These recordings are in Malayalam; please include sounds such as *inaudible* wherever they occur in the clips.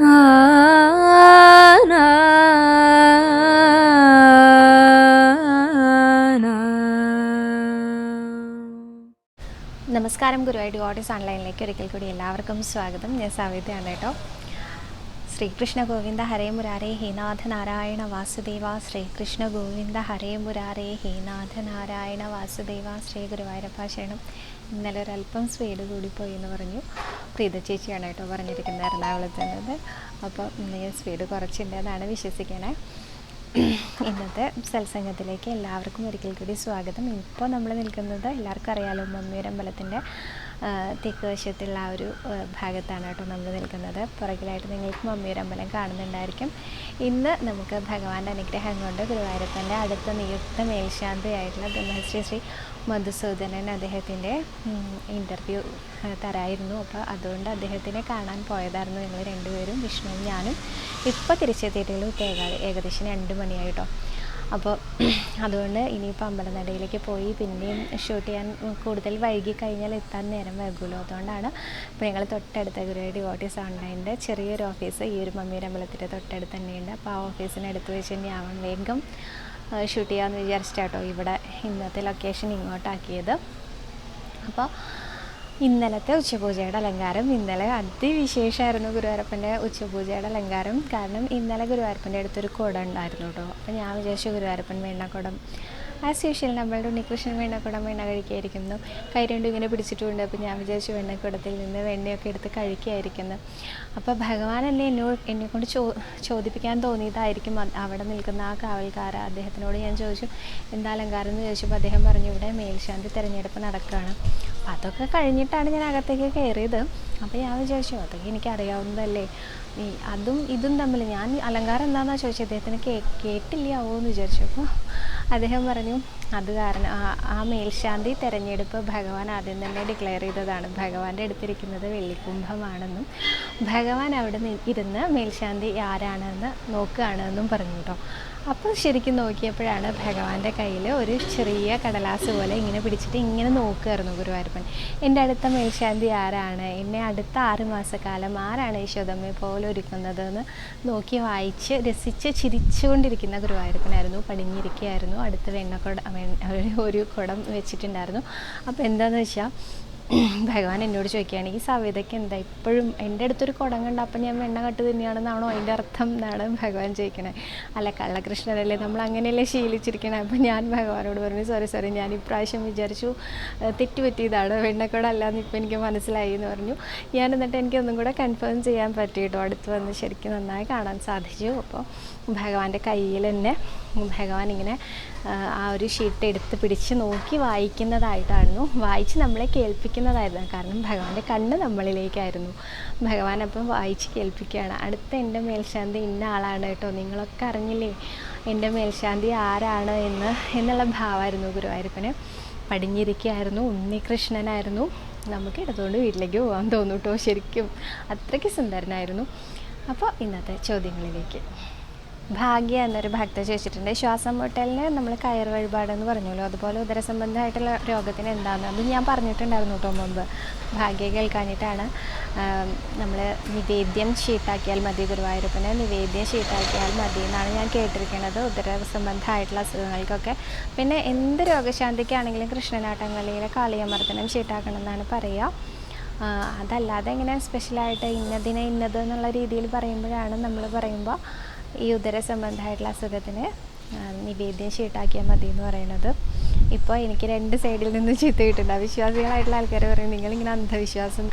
നമസ്കാരം ഗുരുവായൂർ ഡിവോട്ടീസ് ഓൺലൈനിലേക്ക് ഒരിക്കൽ കൂടി എല്ലാവർക്കും സ്വാഗതം. ഞാൻ സവിതയാണ് കേട്ടോ. ശ്രീകൃഷ്ണ ഗോവിന്ദ ഹരേ മുരാരേ ഹീനാഥ നാരായണ വാസുദേവ. ശ്രീകൃഷ്ണ ഗോവിന്ദ ഹരേ മുരാരേ ഹീനാഥ നാരായണ വാസുദേവ. ശ്രീ ഗുരുവായൂരപ്പ ശരണം. ഇന്നലെ ഒരല്പം സ്പീഡ് കൂടിപ്പോയി എന്ന് പറഞ്ഞു. പ്രീത ചേച്ചിയാണ് കേട്ടോ പറഞ്ഞിരിക്കുന്നത് എറണാകുളത്ത് നിന്നത് അപ്പോൾ ഞാൻ സ്പീഡ് കുറച്ചിന്റെതാണ് വിശ്വസിക്കണേ. ഇന്നത്തെ സത്സംഗത്തിലേക്ക് എല്ലാവർക്കും ഒരിക്കൽ കൂടി സ്വാഗതം. ഇപ്പോൾ നമ്മൾ നിൽക്കുന്നത് എല്ലാവർക്കും അറിയാലോ മമ്മിയൂരമ്പലത്തിന്റെ തെക്ക് വശത്തുള്ള ആ ഒരു ഭാഗത്താണ് കേട്ടോ നമ്മൾ നിൽക്കുന്നത്. പുറകിലായിട്ട് നിങ്ങൾക്ക് മമ്മിയൂരമ്പലം കാണുന്നുണ്ടായിരിക്കും. ഇന്ന് നമുക്ക് ഭഗവാന്റെ അനുഗ്രഹം കൊണ്ട് ഗുരുവായൂരപ്പന്റെ അടുത്ത നിയുക്ത മേൽശാന്തിയായിട്ടുള്ള ബ്രഹ്മശ്രീ ശ്രീ മധുസൂദനൻ അദ്ദേഹത്തിന്റെ ഇന്റർവ്യൂ തരായിരുന്നു. അപ്പോൾ അതുകൊണ്ട് അദ്ദേഹത്തിനെ കാണാൻ പോയതായിരുന്നു ഞങ്ങൾ രണ്ടുപേരും വിഷ്ണുവും ഞാനും. ഇപ്പോൾ തിരിച്ചെത്തിയിട്ടുള്ളൂ ഏകദേശം രണ്ട് മണിയായിട്ടോ അപ്പോൾ *clears throat* അതുകൊണ്ട് ഇനിയിപ്പോൾ അമ്പലനടയിലേക്ക് പോയി പിന്നെയും ഷൂട്ട് ചെയ്യാൻ കൂടുതൽ വൈകി കഴിഞ്ഞാൽ എത്താൻ നേരം വൈകുമല്ലോ അതുകൊണ്ടാണ് ഇപ്പോൾ ഞങ്ങൾ തൊട്ടടുത്ത ഗുരുവായൂർ ഡിവോട്ടീസ് ഓൺലൈന്റെ ചെറിയൊരു ഓഫീസ് ഈ ഒരു മമ്മിയുടെ അമ്പലത്തിന്റെ തൊട്ടടുത്ത് തന്നെയുണ്ട്. അപ്പോൾ ആ ഓഫീസിനടുത്ത് വെച്ച് തന്നെ ആവാൻ വേഗം ഷൂട്ട് ചെയ്യാമെന്ന് വിചാരിച്ചിട്ടാട്ടോ ഇവിടെ ഇന്നത്തെ ലൊക്കേഷൻ ഇങ്ങോട്ടാക്കിയത്. അപ്പോൾ ഇന്നലത്തെ ഉച്ചപൂജയുടെ അലങ്കാരം ഇന്നലെ അതിവിശേഷമായിരുന്നു ഗുരുവായൂരപ്പന്റെ ഉച്ചപൂജയുടെ അലങ്കാരം. കാരണം ഇന്നലെ ഗുരുവായൂരപ്പന്റെ അടുത്തൊരു കുടം ഉണ്ടായിരുന്നു കേട്ടോ. അപ്പോൾ ഞാൻ വിചാരിച്ചു ഗുരുവായൂരപ്പൻ വെണ്ണക്കുടം ആസ് യൂഷ്വൽ നമ്മളുടെ ഉണ്ണികൃഷ്ണൻ വെണ്ണക്കുടം വെണ്ണ കഴിക്കായിരിക്കുന്നു. കൈ രണ്ടും ഇങ്ങനെ പിടിച്ചിട്ടുണ്ട്. അപ്പോൾ ഞാൻ വിചാരിച്ചു വെണ്ണക്കുടത്തിൽ നിന്ന് വെണ്ണയൊക്കെ എടുത്ത് കഴിക്കുകയായിരിക്കുന്നു അപ്പോൾ എന്നെ എന്നോട് എന്നെ കൊണ്ട് ചോ ചോദിപ്പിക്കാൻ തോന്നിയതായിരിക്കും അവിടെ നിൽക്കുന്ന ആ കാവൽക്കാര. അദ്ദേഹത്തിനോട് ഞാൻ ചോദിച്ചു എന്താ അലങ്കാരം എന്ന് ചോദിച്ചപ്പോൾ അദ്ദേഹം പറഞ്ഞു ഇവിടെ മേൽശാന്തി തിരഞ്ഞെടുപ്പ് നടക്കുകയാണ്. അപ്പോൾ അതൊക്കെ കഴിഞ്ഞിട്ടാണ് ഞാൻ അകത്തേക്ക് കയറിയത്. അപ്പോൾ ഞാൻ വിചാരിച്ചു അതൊക്കെ എനിക്കറിയാവുന്നതല്ലേ. അതും ഇതും തമ്മിൽ ഞാൻ അലങ്കാരം എന്താണെന്നാണ് ചോദിച്ചത് അദ്ദേഹത്തിന് കേ കേട്ടില്ലാവോ എന്ന് വിചാരിച്ചു അപ്പോൾ അദ്ദേഹം പറഞ്ഞു അത് കാരണം ആ മേൽശാന്തി തെരഞ്ഞെടുപ്പ് ഭഗവാൻ ആദ്യം തന്നെ ഡിക്ലെയർ ചെയ്തതാണ്. ഭഗവാന്റെ അടുത്തിരിക്കുന്നത് വെള്ളിക്കുംഭമാണെന്നും ഭഗവാൻ അവിടെ ഇരുന്ന് മേൽശാന്തി ആരാണെന്ന് നോക്കുകയാണെന്നും പറഞ്ഞു കേട്ടോ. അപ്പോൾ ശരിക്കും നോക്കിയപ്പോഴാണ് ഭഗവാന്റെ കയ്യിൽ ഒരു ചെറിയ കടലാസ് പോലെ ഇങ്ങനെ പിടിച്ചിട്ട് ഇങ്ങനെ നോക്കുമായിരുന്നു ഗുരുവായൂരപ്പൻ. എന്റെ അടുത്ത മേൽശാന്തി ആരാണ്? എന്നെ അടുത്ത ആറ് മാസക്കാലം ആരാണ് യശോദമ്മയെ പോലെ ഒരുക്കുന്നത് എന്ന് നോക്കി വായിച്ച് രസിച്ച് ചിരിച്ചുകൊണ്ടിരിക്കുന്ന ഗുരുവായൂരപ്പനായിരുന്നു. പടിഞ്ഞിരിക്കുകയായിരുന്നു അടുത്ത വെണ്ണക്കോട് വെണ്ണ- ഒരു- കുടം വെച്ചിട്ടുണ്ടായിരുന്നു. അപ്പോൾ എന്താണെന്ന് വെച്ചാൽ ഭഗവാൻ എന്നോട് ചോദിക്കുകയാണ് ഈ സവിതയ്ക്ക് എന്താ? ഇപ്പോഴും എന്റെ അടുത്തൊരു കുടം കണ്ട അപ്പം ഞാൻ വെണ്ണ കട്ട് തന്നെയാണെന്നാണോ അതിന്റെ അർത്ഥം? എന്നാണ് ഭഗവാൻ ചോദിക്കണേ. അല്ല കള്ളകൃഷ്ണനല്ലേ നമ്മൾ അങ്ങനെയല്ലേ ശീലിച്ചിരിക്കണേ? അപ്പം ഞാൻ ഭഗവാനോട് പറഞ്ഞു സോറി സോറി ഞാൻ ഇപ്രാവശ്യം വിചാരിച്ചു തെറ്റുപറ്റിയതാണ്. വെണ്ണക്കുടം എന്ന് ഇപ്പം എനിക്ക് മനസ്സിലായി എന്ന് പറഞ്ഞു. ഞാൻ എന്നിട്ട് എനിക്കൊന്നും കൂടെ കൺഫേം ചെയ്യാൻ പറ്റി കേട്ടോ അടുത്ത് വന്ന് ശരിക്കും നന്നായി കാണാൻ സാധിച്ചു. അപ്പോൾ ഭഗവാന്റെ കയ്യിൽ തന്നെ ഭഗവാൻ ഇങ്ങനെ ആ, ഒരു ഷീട്ട് എടുത്ത് പിടിച്ച് നോക്കി വായിക്കുന്നതായിട്ടായിരുന്നു. വായിച്ച് നമ്മളെ കേൾപ്പിക്കുന്നതായിരുന്നു. കാരണം ഭഗവാന്റെ കണ്ണ് നമ്മളിലേക്കായിരുന്നു. ഭഗവാൻ അപ്പം വായിച്ച് കേൾപ്പിക്കുകയാണ്. അടുത്ത എന്റെ മേൽശാന്തി ഇന്ന ആളാണ് കേട്ടോ. നിങ്ങളൊക്കെ അറിഞ്ഞില്ലേ? എന്റെ മേൽശാന്തി ആരാണ് എന്ന് എന്നുള്ള ഭാവമായിരുന്നു ഗുരുവായൂരപ്പന്. പടിഞ്ഞിരിക്കുകയായിരുന്നു ഉണ്ണികൃഷ്ണനായിരുന്നു. നമുക്ക് എടുത്തുകൊണ്ട് വീട്ടിലേക്ക് പോകാൻ തോന്നും കേട്ടോ. ശരിക്കും അത്രയ്ക്ക് സുന്ദരനായിരുന്നു. അപ്പോൾ ഇന്നത്തെ ചോദ്യങ്ങളിലേക്ക്. ഭാഗ്യ എന്നൊരു ഭക്ത ചോദിച്ചിട്ടുണ്ട്. ശ്വാസം മുട്ടലിന് നമ്മൾ കയർ വഴിപാടെന്ന് പറഞ്ഞല്ലോ. അതുപോലെ ഉദരസംബന്ധമായിട്ടുള്ള രോഗത്തിന് എന്താണെന്ന് അത് ഞാൻ പറഞ്ഞിട്ടുണ്ടായിരുന്നു കേട്ടോ മുമ്പ്. ഭാഗ്യ കേൾക്കാനിട്ടാണ് നമ്മൾ നിവേദ്യം ഷീട്ടാക്കിയാൽ മതി ഗുരുവായൂരപ്പന്. നിവേദ്യം ഷീട്ടാക്കിയാൽ മതി എന്നാണ് ഞാൻ കേട്ടിരിക്കുന്നത് ഉദര സംബന്ധമായിട്ടുള്ള അസുഖങ്ങൾക്കൊക്കെ. പിന്നെ എന്ത് രോഗശാന്തിക്കാണെങ്കിലും കൃഷ്ണനാട്ടങ്ങളിലെ കാളിയമർദ്ദനം ഷീട്ടാക്കണം എന്നാണ് പറയുക അതല്ലാതെ ഇങ്ങനെ സ്പെഷ്യലായിട്ട് ഇന്നതിനെ ഇന്നത് എന്നുള്ള രീതിയിൽ പറയുമ്പോഴാണ് നമ്മൾ പറയുമ്പോൾ ഈ ഉദര സംബന്ധമായിട്ടുള്ള അസുഖത്തിന് നിവേദ്യം ഷീട്ടാക്കിയാൽ മതി എന്ന് പറയുന്നത്. ഇപ്പോൾ എനിക്ക് രണ്ട് സൈഡിൽ നിന്ന് ചീത്ത കിട്ടുന്നുണ്ട്. അവിശ്വാസികളായിട്ടുള്ള ആൾക്കാർ പറയും നിങ്ങളിങ്ങനെ അന്ധവിശ്വാസം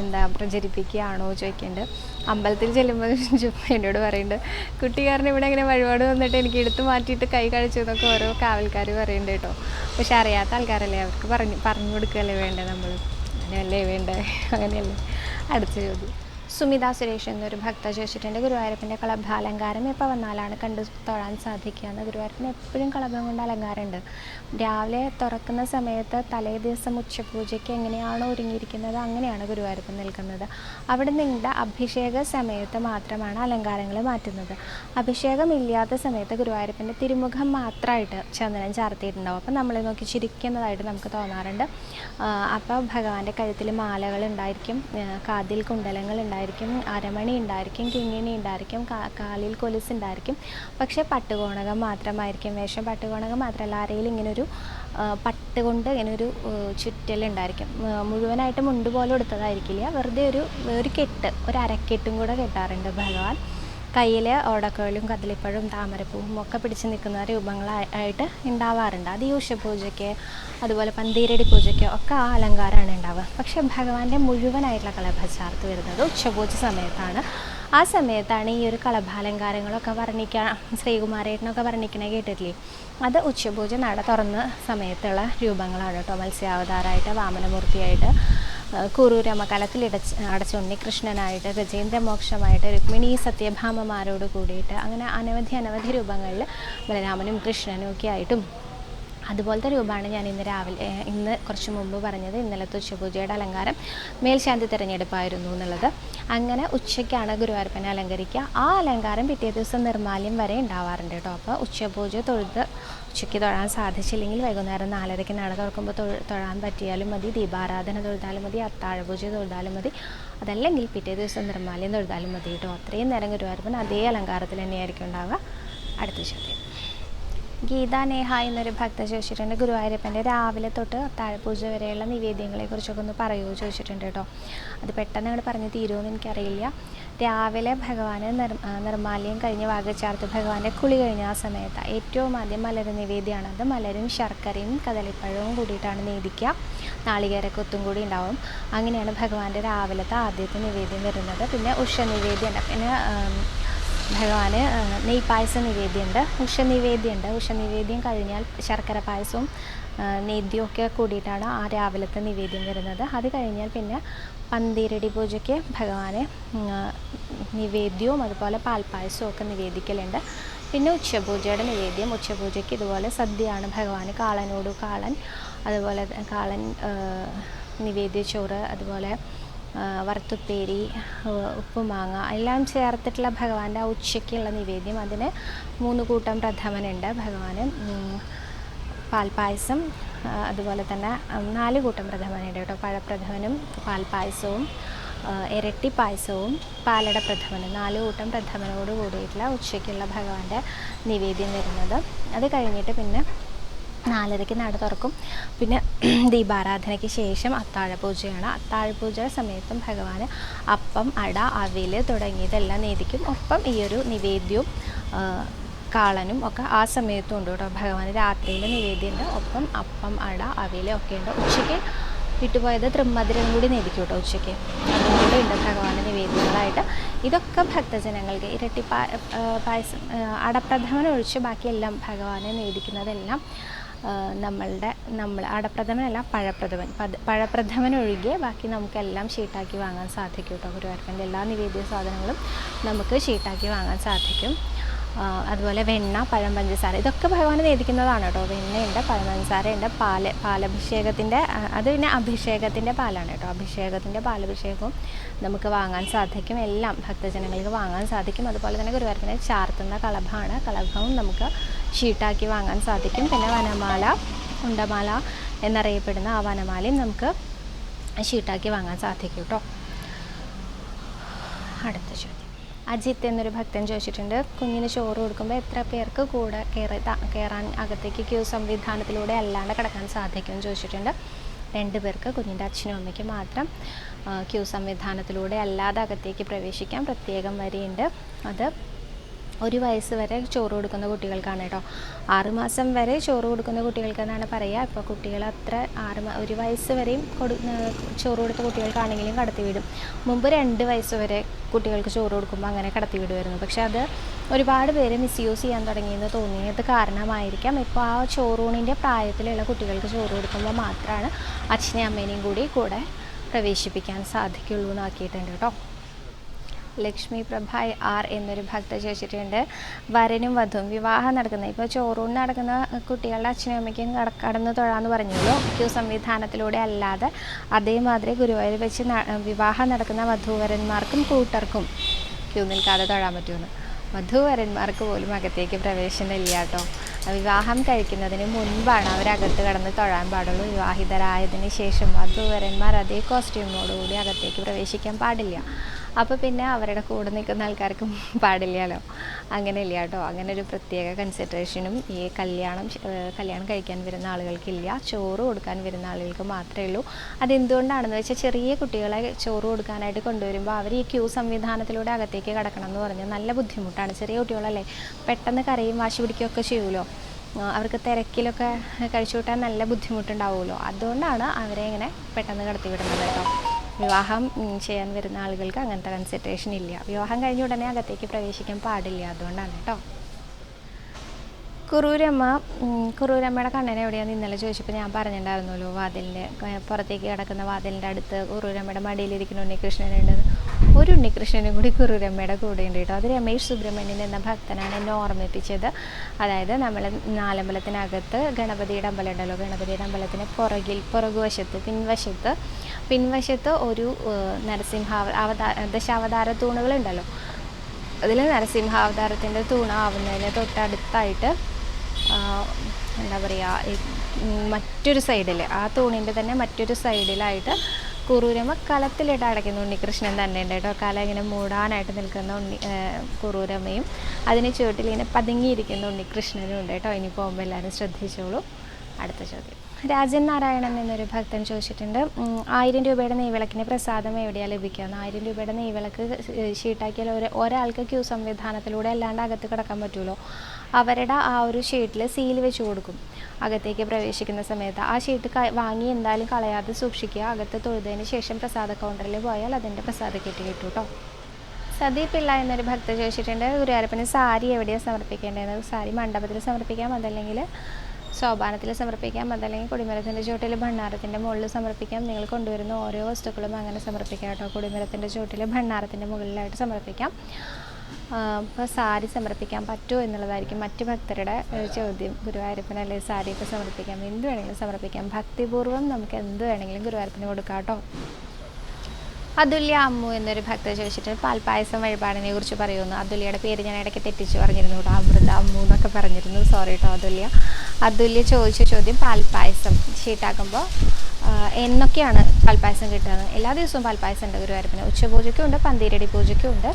എന്താ പ്രചരിപ്പിക്കുകയാണോ? ചോദിക്കേണ്ടത് അമ്പലത്തിൽ ചെല്ലുമ്പോൾ *laughs* എന്നോട് പറയുന്നുണ്ട് കുട്ടിക്കാരനെ ഇവിടെ ഇങ്ങനെ വഴിപാട് വന്നിട്ട് എനിക്ക് എടുത്തു മാറ്റിയിട്ട് കൈ കഴിച്ചു എന്നൊക്കെ ഓരോ കാവൽക്കാർ പറയുന്നുണ്ട് കേട്ടോ. പക്ഷെ അറിയാത്ത ആൾക്കാരല്ലേ അവർക്ക് പറഞ്ഞു പറഞ്ഞു കൊടുക്കുകയല്ലേ വേണ്ടത് നമ്മൾ അങ്ങനെയല്ലേ വേണ്ടേ *laughs* അങ്ങനെയല്ലേ? അടുത്ത ചോദ്യം. സുമിത സുരേഷ് എന്നൊരു ഭക്ത ചോദിച്ചിട്ടുണ്ട് ഗുരുവായൂരപ്പന്റെ കളഭാലങ്കാരം എപ്പോൾ വന്നാലാണ് കണ്ടു തൊഴാൻ സാധിക്കുക എന്ന് ഗുരുവായൂരപ്പന് എപ്പോഴും കളഭം കൊണ്ട് അലങ്കാരമുണ്ട്. രാവിലെ തുറക്കുന്ന സമയത്ത് തലേ ദിവസം ഉച്ചപൂജയ്ക്ക് എങ്ങനെയാണോ ഒരുങ്ങിയിരിക്കുന്നത് അങ്ങനെയാണ് ഗുരുവായൂരപ്പൻ നിൽക്കുന്നത്. അവിടെ നിങ്ങളുടെ അഭിഷേക സമയത്ത് മാത്രമാണ് അലങ്കാരങ്ങൾ മാറ്റുന്നത്. അഭിഷേകം ഇല്ലാത്ത സമയത്ത് ഗുരുവായൂരപ്പന്റെ തിരുമുഖം മാത്രമായിട്ട് ചന്ദനം ചാർത്തിയിട്ടുണ്ടാവും. അപ്പം നമ്മളെ നോക്കി ചിരിക്കുന്നതായിട്ട് നമുക്ക് തോന്നാറുണ്ട്. അപ്പോൾ ഭഗവാന്റെ കഴുത്തിൽ മാലകൾ ഉണ്ടായിരിക്കും കാതിൽ കുണ്ടലങ്ങൾ ഉണ്ടായിരിക്കും. ഉണ്ടായിരിക്കും അരമണി ഉണ്ടായിരിക്കും കിങ്ങിണി ഉണ്ടായിരിക്കും കാലിൽ കൊലുസ് ഉണ്ടായിരിക്കും. പക്ഷേ പട്ടുകോണകം മാത്രമായിരിക്കും വേഷം. പട്ടുകോണകം മാത്രമല്ല അരയിൽ ഇങ്ങനെ ഒരു ആ, പട്ട് കൊണ്ട് ഒരു ചുറ്റലുണ്ടായിരിക്കും മുഴുവനായിട്ട് മുണ്ട് പോലെ എടുത്തതായിരിക്കില്ല വെറുതെ ഒരു ഒരു കെട്ട് ഒരു അരക്കെട്ടും കൂടെ കെട്ടാറുണ്ട് ഭഗവാൻ. കയ്യിൽ ഓടക്കോലും കദളിപ്പഴവും താമരപ്പൂവും ഒക്കെ പിടിച്ച് നിൽക്കുന്ന രൂപങ്ങളായിട്ട് ഉണ്ടാവാറുണ്ട്. അത് ഈ ഉഷപൂജയ്ക്ക് അതുപോലെ പന്തീരടി പൂജയ്ക്ക് ഒക്കെ ആ അലങ്കാരമാണ് ഉണ്ടാവുക. പക്ഷേ ഭഗവാന്റെ മുഴുവനായിട്ടുള്ള കളഭചാർത്ത് വരുന്നത് ഉച്ചപൂജ സമയത്താണ്. ആ സമയത്താണ് ഈ ഒരു കളഭാലങ്കാരങ്ങളൊക്കെ വർണിക്കാൻ ശ്രീകുമാരേട്ടനൊക്കെ വർണിക്കണേ കേട്ടിട്ടില്ലേ? അത് ഉച്ചപൂജ നട തുറന്ന സമയത്തുള്ള രൂപങ്ങളാണ് കേട്ടോ. മത്സ്യാവതാരമായിട്ട് വാമനമൂർത്തിയായിട്ട് കുറൂരമ്മ കലത്തിൽ ഇടച്ച് അടച്ച ഉണ്ണികൃഷ്ണനായിട്ട് ഗജേന്ദ്രമോക്ഷമായിട്ട് രുക്മിണി സത്യഭാമമാരോട് കൂടിയിട്ട് അങ്ങനെ അനവധി അനവധി രൂപങ്ങളിൽ ബലരാമനും കൃഷ്ണനും ഒക്കെ ആയിട്ടും അതുപോലത്തെ രൂപമാണ് ഞാൻ ഇന്ന് രാവിലെ ഇന്ന് കുറച്ച് മുമ്പ് പറഞ്ഞത്. ഇന്നലത്തെ ഉച്ചപൂജയുടെ അലങ്കാരം മേൽശാന്തി തിരഞ്ഞെടുപ്പായിരുന്നു എന്നുള്ളത്. അങ്ങനെ ഉച്ചയ്ക്കാണ് ഗുരുവായൂരപ്പനെ അലങ്കരിക്കുക. ആ അലങ്കാരം പിറ്റേ ദിവസം നിർമാല്യം വരെ ഉണ്ടാവാറുണ്ട് കേട്ടോ. അപ്പോൾ ഉച്ചപൂജ തൊഴുത് ഉച്ചയ്ക്ക് തൊഴാൻ സാധിച്ചില്ലെങ്കിൽ വൈകുന്നേരം നാലരയ്ക്ക് നട തുറക്കുമ്പോൾ തൊഴാൻ പറ്റിയാലും മതി. ദീപാരാധന തൊഴുതാലും മതി. അത്താഴപൂജ തൊഴുതാലും മതി. അതല്ലെങ്കിൽ പിറ്റേ ദിവസം നിർമാല്യം തൊഴുതാലും മതി കേട്ടോ. അത്രയും നേരം ഗുരുവായൂരപ്പൻ അതേ അലങ്കാരത്തിൽ തന്നെയായിരിക്കും ഉണ്ടാവുക. അടുത്ത ചോദ്യം. ഗീത നേഹ എന്നൊരു ഭക്ത ചോദിച്ചിട്ടുണ്ട് ഗുരുവായൂരപ്പന്റെ രാവിലെ തൊട്ട് താഴെപൂജ വരെയുള്ള നിവേദ്യങ്ങളെക്കുറിച്ചൊക്കെ ഒന്ന് പറയുമോ ചോദിച്ചിട്ടുണ്ട് കേട്ടോ. അത് പെട്ടെന്ന് അങ്ങോട്ട് പറഞ്ഞ് തീരുമെന്ന് എനിക്കറിയില്ല. രാവിലെ ഭഗവാന് നിർ നിർമാല്യം കഴിഞ്ഞ് വാഗചാർത്ത് ഭഗവാന്റെ കുളി കഴിഞ്ഞ ആ സമയത്ത് ഏറ്റവും ആദ്യം മലര് നിവേദ്യമാണ് അത്. മലരും ശർക്കരയും കദളിപ്പഴവും കൂടിയിട്ടാണ് നീതിക്കുക നാളികേരക്കൊത്തും കൂടി ഉണ്ടാവും. അങ്ങനെയാണ് ഭഗവാന്റെ രാവിലത്തെ ആദ്യത്തെ നിവേദ്യം വരുന്നത്. പിന്നെ ഉഷ നിവേദ്യം ഉണ്ട്. പിന്നെ ഭഗവാന് ആ, നെയ് പായസ നിവേദ്യമുണ്ട് ഉഷ നിവേദ്യമുണ്ട് ഉഷ നിവേദ്യം കഴിഞ്ഞാൽ ശർക്കര പായസവും നേദ്യമൊക്കെ കൂടിയിട്ടാണ് ആ രാവിലത്തെ നിവേദ്യം വരുന്നത്. അത് കഴിഞ്ഞാൽ പിന്നെ പന്തീരടി പൂജയ്ക്ക് ഭഗവാനെ നിവേദ്യവും അതുപോലെ പാൽപ്പായസവും ഒക്കെ നിവേദിക്കലുണ്ട്. പിന്നെ ഉച്ചപൂജയുടെ നിവേദ്യം. ഉച്ചപൂജയ്ക്ക് ഇതുപോലെ സദ്യയാണ് ഭഗവാന്. കാളനോട് കാളൻ അതുപോലെ കാളൻ നിവേദ്യ ചോറ് അതുപോലെ വറുത്തുപ്പേരി ഉപ്പുമാങ്ങ എല്ലാം ചേർത്തിട്ടുള്ള ഭഗവാന്റെ ആ ഉച്ചയ്ക്കുള്ള നിവേദ്യം. അതിന് മൂന്ന് കൂട്ടം പ്രഥമനുണ്ട് ഭഗവാന് പാൽപ്പായസം അതുപോലെ തന്നെ നാല് കൂട്ടം പ്രഥമനുണ്ട് കേട്ടോ. പഴപ്രഥമനും പാൽപ്പായസവും ഇരട്ടി പായസവും പാലട പ്രഥമനും. നാല് കൂട്ടം പ്രഥമനോട് കൂടിയിട്ടുള്ള ഉച്ചയ്ക്കുള്ള ഭഗവാന്റെ നിവേദ്യം വരുന്നത്. അത് കഴിഞ്ഞിട്ട് പിന്നെ നാലരയ്ക്ക് നട തുറക്കും. പിന്നെ *clears throat* ദീപാരാധനയ്ക്ക് ശേഷം അത്താഴപൂജയാണ്. അത്താഴപൂജ അത്താഴ പൂജ സമയത്തും ഭഗവാന് അപ്പം അട അവിൽ തുടങ്ങിയതെല്ലാം നേദിക്കും. ഒപ്പം ഈ ഒരു നിവേദ്യവും കാളനും ഒക്കെ ആ സമയത്തും ഉണ്ട് കേട്ടോ. ഭഗവാന് രാത്രിയിൽ നിവേദ്യമുണ്ട് ഒപ്പം അപ്പം അട അവിൽ ഒക്കെ ഉണ്ട്. ഉച്ചയ്ക്ക് വിട്ടുപോയത് തൃമ്മധുരം കൂടി നേദിക്കും കേട്ടോ ഉച്ചയ്ക്ക്. അതുകൂടെ ഉണ്ട് ഭഗവാന് നിവേദ്യങ്ങളായിട്ട്. ഇതൊക്കെ ഭക്തജനങ്ങൾക്ക് ഇരട്ടി പായസം ആ, അടപ്രഥമൻ ഒഴിച്ച് ബാക്കിയെല്ലാം ഭഗവാനെ നേദിക്കുന്നതെല്ലാം ആ, നമ്മളുടെ നമ്മൾ അടപ്രഥമനല്ല പഴപ്രഥമൻ. പഴപ്രഥമൻ ഒഴികെ ബാക്കി നമുക്കെല്ലാം ഷീട്ടാക്കി വാങ്ങാൻ സാധിക്കും കേട്ടോ ഗുരുവായൂരപ്പന്റെ എല്ലാ നിവേദ്യ സാധനങ്ങളും നമുക്ക് ഷീട്ടാക്കി വാങ്ങാൻ സാധിക്കും. അതുപോലെ വെണ്ണ പഴം പഞ്ചസാര ഇതൊക്കെ ഭഗവാൻ നേദിക്കുന്നതാണ് കേട്ടോ. വെണ്ണയുണ്ട് പഴം പഞ്ചസാരയുണ്ട് പാൽ പാലഭിഷേകത്തിന്റെ അത് പിന്നെ അഭിഷേകത്തിന്റെ പാലാണ് കേട്ടോ. അഭിഷേകത്തിന്റെ പാലഭിഷേകവും നമുക്ക് വാങ്ങാൻ സാധിക്കും. എല്ലാം ഭക്തജനങ്ങൾക്ക് വാങ്ങാൻ സാധിക്കും. അതുപോലെ തന്നെ ഗുരുവായൂരപ്പനെ ചാർത്തുന്ന കളഭാണ്. കളഭവും നമുക്ക് ഷീട്ടാക്കി വാങ്ങാൻ സാധിക്കും. പിന്നെ വനമാല ഉണ്ടമാല എന്നറിയപ്പെടുന്ന ആ വനമാലയും നമുക്ക് ഷീട്ടാക്കി വാങ്ങാൻ സാധിക്കും കേട്ടോ അടുത്ത ചോദ്യം. അജിത്ത് എന്നൊരു ഭക്തൻ ചോദിച്ചിട്ടുണ്ട് കുഞ്ഞിന് ചോറ് കൊടുക്കുമ്പോൾ എത്ര പേർക്ക് കൂടെ കയറി കയറാൻ അകത്തേക്ക് ക്യൂ സംവിധാനത്തിലൂടെ അല്ലാണ്ട് കിടക്കാൻ സാധിക്കുമെന്ന് ചോദിച്ചിട്ടുണ്ട്. രണ്ട് പേർക്ക് കുഞ്ഞിന്റെ അച്ഛനും അമ്മയ്ക്കും മാത്രം ക്യൂ സംവിധാനത്തിലൂടെ അല്ലാതെ അകത്തേക്ക് പ്രവേശിക്കാൻ പ്രത്യേകം വരിയുണ്ട്. അത് ഒരു വയസ്സ് വരെ ചോറ് കൊടുക്കുന്ന കുട്ടികൾക്കാണ് കേട്ടോ. ആറുമാസം വരെ ചോറ് കൊടുക്കുന്ന കുട്ടികൾക്കെന്നാണ് പറയുക ഇപ്പോൾ കുട്ടികൾ അത്ര ആറ് ഒരു വയസ്സ് വരെയും കൊടു ചോറ് കൊടുത്ത കുട്ടികൾക്കാണെങ്കിലും കടത്തി വിടും. മുമ്പ് രണ്ട് വയസ്സ് വരെ കുട്ടികൾക്ക് ചോറ് കൊടുക്കുമ്പോൾ അങ്ങനെ കടത്തി വിടുമായിരുന്നു പക്ഷെ അത് ഒരുപാട് പേര് മിസ്യൂസ് ചെയ്യാൻ തുടങ്ങിയെന്ന് തോന്നിയത് കാരണമായിരിക്കാം. ഇപ്പോൾ ആ ചോറൂണിന്റെ പ്രായത്തിലുള്ള കുട്ടികൾക്ക് ചോറ് കൊടുക്കുമ്പോൾ മാത്രമാണ് അച്ഛനെയും അമ്മേനെയും കൂടി കൂടെ പ്രവേശിപ്പിക്കാൻ സാധിക്കുള്ളൂ എന്നാക്കിയിട്ടുണ്ട് കേട്ടോ. ലക്ഷ്മി പ്രഭായ് ആർ എന്നൊരു ഭക്ത ചോദിച്ചിട്ടുണ്ട്. വരനും വധുവും വിവാഹം നടക്കുന്നത്. ഇപ്പോൾ ചോറൂണ് നടക്കുന്ന കുട്ടികളുടെ അച്ഛനും അമ്മയ്ക്കും കടന്നു തൊഴാന്ന് പറഞ്ഞല്ലോ ക്യൂ സംവിധാനത്തിലൂടെ അല്ലാതെ അതേമാതിരി ഗുരുവായൂർ വെച്ച് വിവാഹം നടക്കുന്ന വധൂവരന്മാർക്കും കൂട്ടർക്കും ക്യൂ നിൽക്കാതെ തൊഴാൻ പറ്റുമെന്ന്. വധൂവരന്മാർക്ക് പോലും അകത്തേക്ക് പ്രവേശനമില്ല കേട്ടോ. വിവാഹം കഴിക്കുന്നതിന് മുൻപാണ് അവരകത്ത് കടന്ന് തൊഴാൻ പാടുള്ളൂ. വിവാഹിതരായതിന് ശേഷം വധുവരന്മാർ അതേ കോസ്റ്റ്യൂമോടുകൂടി അകത്തേക്ക് പ്രവേശിക്കാൻ പാടില്ല. അപ്പോൾ പിന്നെ അവരുടെ കൂടെ നിൽക്കുന്ന ആൾക്കാർക്കും *laughs* പാടില്ലല്ലോ. അങ്ങനെ ഇല്ല കേട്ടോ. അങ്ങനെ ഒരു പ്രത്യേക കൺസിഡറേഷനും ഈ കല്യാണം കല്യാണം കഴിക്കാൻ വരുന്ന ആളുകൾക്കില്ല. ചോറ് കൊടുക്കാൻ വരുന്ന ആളുകൾക്ക് മാത്രമേ ഉള്ളൂ. അതെന്തുകൊണ്ടാണെന്ന് വെച്ചാൽ ചെറിയ കുട്ടികളെ ചോറ് കൊടുക്കാനായിട്ട് കൊണ്ടുവരുമ്പോൾ അവർ ഈ ക്യൂ സംവിധാനത്തിലൂടെ അകത്തേക്ക് കടക്കണം എന്ന് പറഞ്ഞാൽ നല്ല ബുദ്ധിമുട്ടാണ്. ചെറിയ കുട്ടികളല്ലേ പെട്ടെന്ന് കരയും വാശി പിടിക്കുകയൊക്കെ ചെയ്യുമല്ലോ. അവർക്ക് തിരക്കിലൊക്കെ കഴിച്ചു കൂട്ടാൻ നല്ല ബുദ്ധിമുട്ടുണ്ടാവുമല്ലോ. അതുകൊണ്ടാണ് അവരെ ഇങ്ങനെ പെട്ടെന്ന് കടത്തി വിടുന്നത് കേട്ടോ. വിവാഹം ചെയ്യാൻ വരുന്ന ആളുകൾക്ക് അങ്ങനത്തെ കൺസിഡറേഷൻ ഇല്ല. വിവാഹം കഴിഞ്ഞ ഉടനെ അകത്തേക്ക് പ്രവേശിക്കാൻ പാടില്ല. അതുകൊണ്ടാണ് കേട്ടോ. കുറൂരമ്മ കുറൂരമ്മയുടെ കണ്ണൻ എവിടെയാന്ന് ഇന്നലെ ചോദിച്ചപ്പോൾ ഞാൻ പറഞ്ഞിട്ടുണ്ടായിരുന്നല്ലോ വാതിലിന്റെ പുറത്തേക്ക് കിടക്കുന്ന വാതിലിന്റെ അടുത്ത് കുറൂരമ്മയുടെ മടിയിലിരിക്കുന്ന ഉണ്ണികൃഷ്ണനുണ്ട്. ഒരു ഉണ്ണികൃഷ്ണനും കൂടി കുറുരമ്മയുടെ കൂടെ ഉണ്ട് കേട്ടോ. അത് രമേശ് സുബ്രഹ്മണ്യൻ എന്ന ഭക്തനാണ് എന്നെ ഓർമ്മിപ്പിച്ചത്. അതായത് നമ്മൾ നാലമ്പലത്തിനകത്ത് ഗണപതിയുടെ അമ്പലം ഉണ്ടല്ലോ. ഗണപതിയുടെ അമ്പലത്തിന് പുറകിൽ പുറകുവശത്ത് പിൻവശത്ത് പിൻവശത്ത് ഒരു നരസിംഹ അവതാര ദശാവതാര തൂണുകളുണ്ടല്ലോ അതിൽ നരസിംഹാവതാരത്തിന്റെ തൂണാവുന്നതിന് തൊട്ടടുത്തായിട്ട് എന്താ പറയുക മറ്റൊരു സൈഡിൽ ആ തൂണിന്റെ തന്നെ മറ്റൊരു സൈഡിലായിട്ട് കുറൂരമ്മ കളത്തിലിട്ട് അടയ്ക്കുന്ന ഉണ്ണികൃഷ്ണൻ തന്നെ ഉണ്ട് കേട്ടോ. കല ഇങ്ങനെ മൂടാനായിട്ട് നിൽക്കുന്ന ഉണ്ണി കുറൂരമ്മയും അതിന് ചുവട്ടിൽ ഇങ്ങനെ പതുങ്ങിയിരിക്കുന്ന ഉണ്ണികൃഷ്ണനും ഉണ്ട് കേട്ടോ. ഇനി പോകുമ്പോൾ എല്ലാവരും ശ്രദ്ധിച്ചോളൂ. അടുത്ത ചോദ്യം. രാജൻ നാരായണൻ എന്നൊരു ഭക്തൻ ചോദിച്ചിട്ടുണ്ട് ആയിരം രൂപയുടെ നെയ്വിളക്കിന് പ്രസാദം എവിടെയാണ് ലഭിക്കുക? ആയിരം രൂപയുടെ നെയ്വിളക്ക് ഷീട്ടാക്കിയാൽ ഒരു ഒരാൾക്ക് ക്യൂ സംവിധാനത്തിലൂടെ അല്ലാണ്ട് അകത്ത് കിടക്കാൻ പറ്റുമല്ലോ അവരുടെ ആ ഒരു ഷീറ്റിൽ സീൽ വെച്ച് കൊടുക്കും. അകത്തേക്ക് പ്രവേശിക്കുന്ന സമയത്ത് ആ ക- വാങ്ങി എന്തായാലും കളയാതെ സൂക്ഷിക്കുക. അകത്ത് തൊഴുതതിന് ശേഷം പ്രസാദ കൗണ്ടറിൽ പോയാൽ അതിന്റെ പ്രസാദ കെട്ടി കിട്ടും കേട്ടോ സതി പിള്ള എന്നൊരു ഭക്ത ചോദിച്ചിട്ടുണ്ട് ഗുരുവായൂരപ്പന് സാരി എവിടെയാണ് സമർപ്പിക്കേണ്ടത്? സാരി മണ്ഡപത്തിൽ സമർപ്പിക്കാം അതല്ലെങ്കിൽ സോപാനത്തിൽ സമർപ്പിക്കാം. അതല്ലെങ്കിൽ കൊടിമരത്തിന്റെ ചുവട്ടിൽ ഭണ്ണാരത്തിന്റെ മുകളിൽ സമർപ്പിക്കാം. നിങ്ങൾ കൊണ്ടുവരുന്ന ഓരോ വസ്തുക്കളും അങ്ങനെ സമർപ്പിക്കാം കേട്ടോ. കൊടിമരത്തിന്റെ ചുവട്ടിൽ ഭണ്ണാരത്തിന്റെ മുകളിലായിട്ട് സമർപ്പിക്കാം. ഇപ്പോൾ സാരി സമർപ്പിക്കാൻ പറ്റുമോ എന്നുള്ളതായിരിക്കും മറ്റ് ഭക്തരുടെ ചോദ്യം. ഗുരുവായൂരപ്പന് അല്ലെങ്കിൽ സാരിയൊക്കെ സമർപ്പിക്കാം. എന്ത് വേണമെങ്കിലും സമർപ്പിക്കാം. ഭക്തിപൂർവം നമുക്ക് എന്ത് വേണമെങ്കിലും ഗുരുവായൂരപ്പന് കൊടുക്കാം കേട്ടോ. അതുല്യ അമ്മു എന്നൊരു ഭക്ത ചോദിച്ചിട്ട് പാൽപ്പായസം വഴിപാടിനെ കുറിച്ച് പറയുന്നു. അതുല്യയുടെ പേര് ഞാൻ ഇടയ്ക്ക് തെറ്റിച്ച് പറഞ്ഞിരുന്നു കേട്ടോ. അമൃത അമ്മു എന്നൊക്കെ പറഞ്ഞിരുന്നു. സോറി കേട്ടോ അതുല്യ. അതുല്യ ചോദിച്ച ചോദ്യം പാൽപ്പായസം ഷീട്ടാക്കുമ്പോൾ എന്നൊക്കെയാണ് പാൽപ്പായസം കിട്ടുന്നത് എല്ലാ ദിവസവും പാൽപ്പായസം ഉണ്ട് ഗുരുവായൂരപ്പന്. ഉച്ചപൂജയ്ക്കും ഉണ്ട് പന്തീരടി പൂജയ്ക്കും ഉണ്ട്.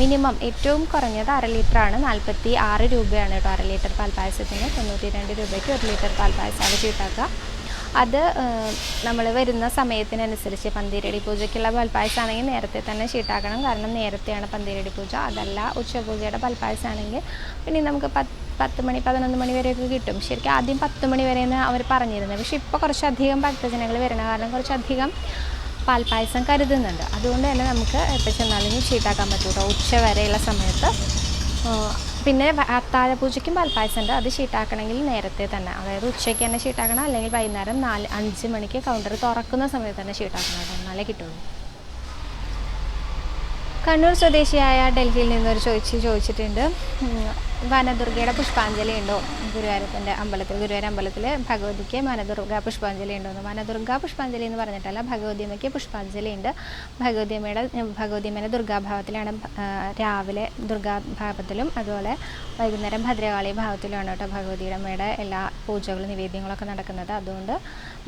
മിനിമം ഏറ്റവും കുറഞ്ഞത് അര ലിറ്ററാണ്. നാൽപ്പത്തി ആറ് രൂപയാണ് കേട്ടോ അര ലിറ്റർ പാൽപ്പായസത്തിന്. തൊണ്ണൂറ്റി രണ്ട് രൂപയ്ക്ക് ഒരു ലിറ്റർ പാൽപ്പായസമാണ് ചീട്ടാക്കുക അത് നമ്മൾ വരുന്ന സമയത്തിനനുസരിച്ച് പന്തീരടി പൂജയ്ക്കുള്ള പൽപ്പായസമാണെങ്കിൽ നേരത്തെ തന്നെ ഷീട്ടാക്കണം. കാരണം നേരത്തെയാണ് പന്തീരടി പൂജ. അതല്ല ഉച്ചപൂജയുടെ പൽപ്പായസമാണെങ്കിൽ പിന്നെ നമുക്ക് പത്ത് പത്ത് മണി പതിനൊന്ന് മണി വരെയൊക്കെ കിട്ടും. ശരിക്കും ആദ്യം പത്ത് മണി വരെയെന്ന് അവർ പറഞ്ഞിരുന്നത്. പക്ഷേ ഇപ്പോൾ കുറച്ചധികം ഭക്തജനങ്ങൾ വരണ കാരണം കുറച്ചധികം പാൽപ്പായസം കരുതുന്നുണ്ട്. അതുകൊണ്ട് തന്നെ നമുക്ക് എപ്പോൾ ചെന്നാലും ഷീട്ടാക്കാൻ പറ്റൂട്ടോ? ഉച്ച വരെയുള്ള സമയത്ത് പിന്നെ അത്താഴപൂജയ്ക്കും അത്താഴ പൂജയ്ക്കും പാൽപ്പായസം ഉണ്ട് അത് ഷീട്ടാക്കണമെങ്കിൽ നേരത്തെ തന്നെ. അതായത് ഉച്ചയ്ക്ക് തന്നെ ഷീട്ടാക്കണം അല്ലെങ്കിൽ വൈകുന്നേരം നാല് അഞ്ച് മണിക്ക് കൗണ്ടർ തുറക്കുന്ന സമയത്ത് തന്നെ ഷീട്ടാക്കണം കേട്ടോ. എന്നാലേ കിട്ടുള്ളൂ. കണ്ണൂർ സ്വദേശിയായ ഡൽഹിയിൽ നിന്നൊരു ചോദിച്ച് ചോദിച്ചിട്ടുണ്ട്. വനദുർഗയുടെ പുഷ്പാഞ്ജലി ഉണ്ടോ? ഗുരുവായൂരപ്പന്റെ അമ്പലത്തിൽ ഗുരുവായൂർ അമ്പലത്തിൽ ഭഗവതിക്ക് വനദുർഗ പുഷ്പാഞ്ജലി ഉണ്ടോ എന്ന്. വനദുർഗ പുഷ്പാഞ്ജലി എന്ന് പറഞ്ഞിട്ടല്ല ഭഗവതിയമ്മയ്ക്ക് പുഷ്പാഞ്ജലി ഉണ്ട്. ഭഗവതിയമ്മയുടെ ഭഗവതിയമ്മയുടെ ദുർഗാഭാവത്തിലാണ് രാവിലെ ദുർഗാഭാവത്തിലും അതുപോലെ വൈകുന്നേരം ഭദ്രകാളി ഭാവത്തിലുമാണ് കേട്ടോ ഭഗവതിയുടെ അമ്മയുടെ എല്ലാ പൂജകളും നിവേദ്യങ്ങളൊക്കെ നടക്കുന്നത്. അതുകൊണ്ട്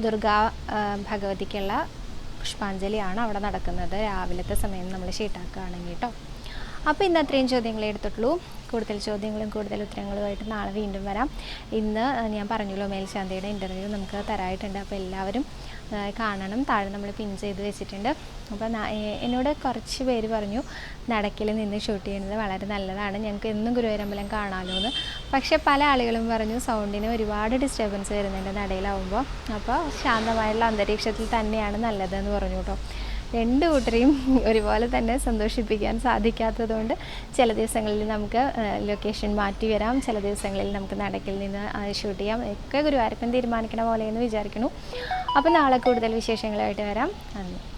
ദുർഗാ ഭഗവതിക്കുള്ള പുഷ്പാഞ്ജലിയാണ് അവിടെ നടക്കുന്നത്. രാവിലത്തെ സമയം നമ്മൾ ഷീട്ടാക്കുകയാണെങ്കിൽ കേട്ടോ. അപ്പോൾ ഇന്ന് അത്രയും ചോദ്യങ്ങളെ എടുത്തിട്ടുള്ളൂ. കൂടുതൽ ചോദ്യങ്ങളും കൂടുതൽ ഉത്തരങ്ങളുമായിട്ട് നാളെ വീണ്ടും വരാം. ഇന്ന് ഞാൻ പറഞ്ഞല്ലോ മേൽശാന്തിയുടെ ഇന്റർവ്യൂ നമുക്ക് തരായിട്ടുണ്ട്. അപ്പോൾ എല്ലാവരും കാണണം. താഴെ നമ്മൾ പിൻ ചെയ്ത് വെച്ചിട്ടുണ്ട്. അപ്പോൾ എന്നോട് കുറച്ച് പേര് പറഞ്ഞു നടക്കിൽ നിന്ന് ഷൂട്ട് ചെയ്യുന്നത് വളരെ നല്ലതാണ്. ഞങ്ങൾക്ക് എന്നും ഗുരുവായൂരമ്പലം കാണാമല്ലോ എന്ന് പക്ഷേ പല ആളുകളും പറഞ്ഞു സൗണ്ടിന് ഒരുപാട് ഡിസ്റ്റർബൻസ് വരുന്നുണ്ട് നടയിലാവുമ്പോൾ അപ്പോൾ ശാന്തമായുള്ള അന്തരീക്ഷത്തിൽ തന്നെയാണ് നല്ലതെന്ന് പറഞ്ഞു കേട്ടോ. രണ്ട് കൂട്ടരെയും *laughs* ഒരുപോലെ തന്നെ സന്തോഷിപ്പിക്കാൻ സാധിക്കാത്തതുകൊണ്ട് ചില ദിവസങ്ങളിൽ നമുക്ക് ലൊക്കേഷൻ മാറ്റി വരാം. ചില ദിവസങ്ങളിൽ നമുക്ക് നടക്കിൽ നിന്ന് ഷൂട്ട് ചെയ്യാം. ഒക്കെ ഗുരുവായൂരപ്പൻ തീരുമാനിക്കണ പോലെയെന്ന് വിചാരിക്കുന്നു. അപ്പോൾ നാളെ കൂടുതൽ വിശേഷങ്ങളായിട്ട് വരാം. നന്ദി.